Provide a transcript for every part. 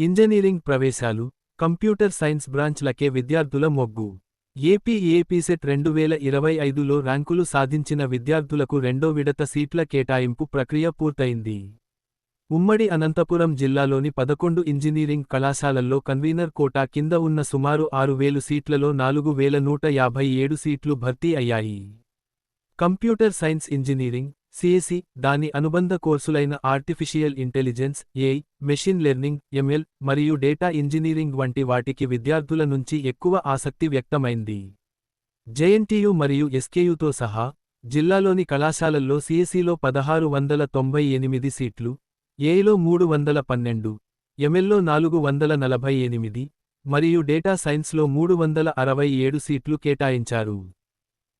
Engineering ప్రవేశాలు computer science బ్రాంచ్లకే విద్యార్థుల మొగ్గు. ఏపీ ఏపీసెట్ రెండు వేల ఇరవై ఐదులో ర్యాంకులు సాధించిన విద్యార్థులకు రెండో విడత సీట్ల కేటాయింపు ప్రక్రియ పూర్తయింది. ఉమ్మడి అనంతపురం జిల్లాలోని పదకొండు ఇంజనీరింగ్ కళాశాలల్లో కన్వీనర్ కోటా కింద ఉన్న సుమారు ఆరు వేలు సీట్లలో నాలుగు వేల నూట యాభై ఏడు సీట్లు భర్తీ అయ్యాయి. కంప్యూటర్ సైన్స్ ఇంజనీరింగ్ సిఎసి దాని అనుబంధ కోర్సులైన artificial intelligence AI machine learning ML మరియు డేటా ఇంజనీరింగ్ వంటి వాటికి విద్యార్థుల నుంచి ఎక్కువ ఆసక్తి వ్యక్తమైంది. జేఎన్టీయు మరియు ఎస్కేయుతో సహా జిల్లాలోని కళాశాలల్లో సిఎసిలో పదహారు వందల తొంభై ఎనిమిది సీట్లు ఏఐలో మూడు వందల పన్నెండు ఎంఎల్లో నాలుగు వందల నలభై ఎనిమిది మరియు డేటా సైన్స్లో మూడు వందల అరవై ఏడు సీట్లు కేటాయించారు.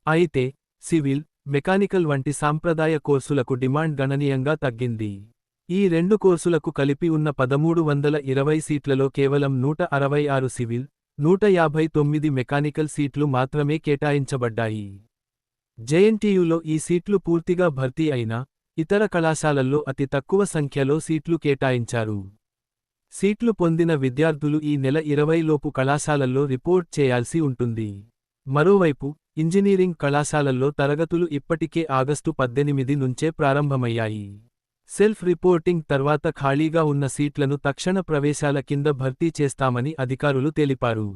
అయితే సివిల్ మెకానికల్ వంటి సాంప్రదాయ కోర్సులకు డిమాండ్ గణనీయంగా తగ్గింది. ఈ రెండు కోర్సులకు కలిపి ఉన్న పదమూడు వందల ఇరవై సీట్లలో కేవలం నూట అరవై ఆరు సివిల్ నూట యాభై తొమ్మిది మెకానికల్ సీట్లు మాత్రమే కేటాయించబడ్డాయి. జేఎన్టీయులో ఈ సీట్లు పూర్తిగా భర్తీ అయినా ఇతర కళాశాలల్లో అతి తక్కువ సంఖ్యలో సీట్లు కేటాయించారు. సీట్లు పొందిన విద్యార్థులు ఈ నెల ఇరవైలోపు కళాశాలల్లో రిపోర్ట్ చేయాల్సి ఉంటుంది. మరోవైపు ఇంజనీరింగ్ కళాశాలల్లో తరగతులు ఇప్పటికే ఆగస్టు పద్దెనిమిది నుంచే ప్రారంభమయ్యాయి. సెల్ఫ్ రిపోర్టింగ్ తర్వాత ఖాళీగా ఉన్న సీట్లను తక్షణ ప్రవేశాల కింద భర్తీ చేస్తామని అధికారులు తెలిపారు.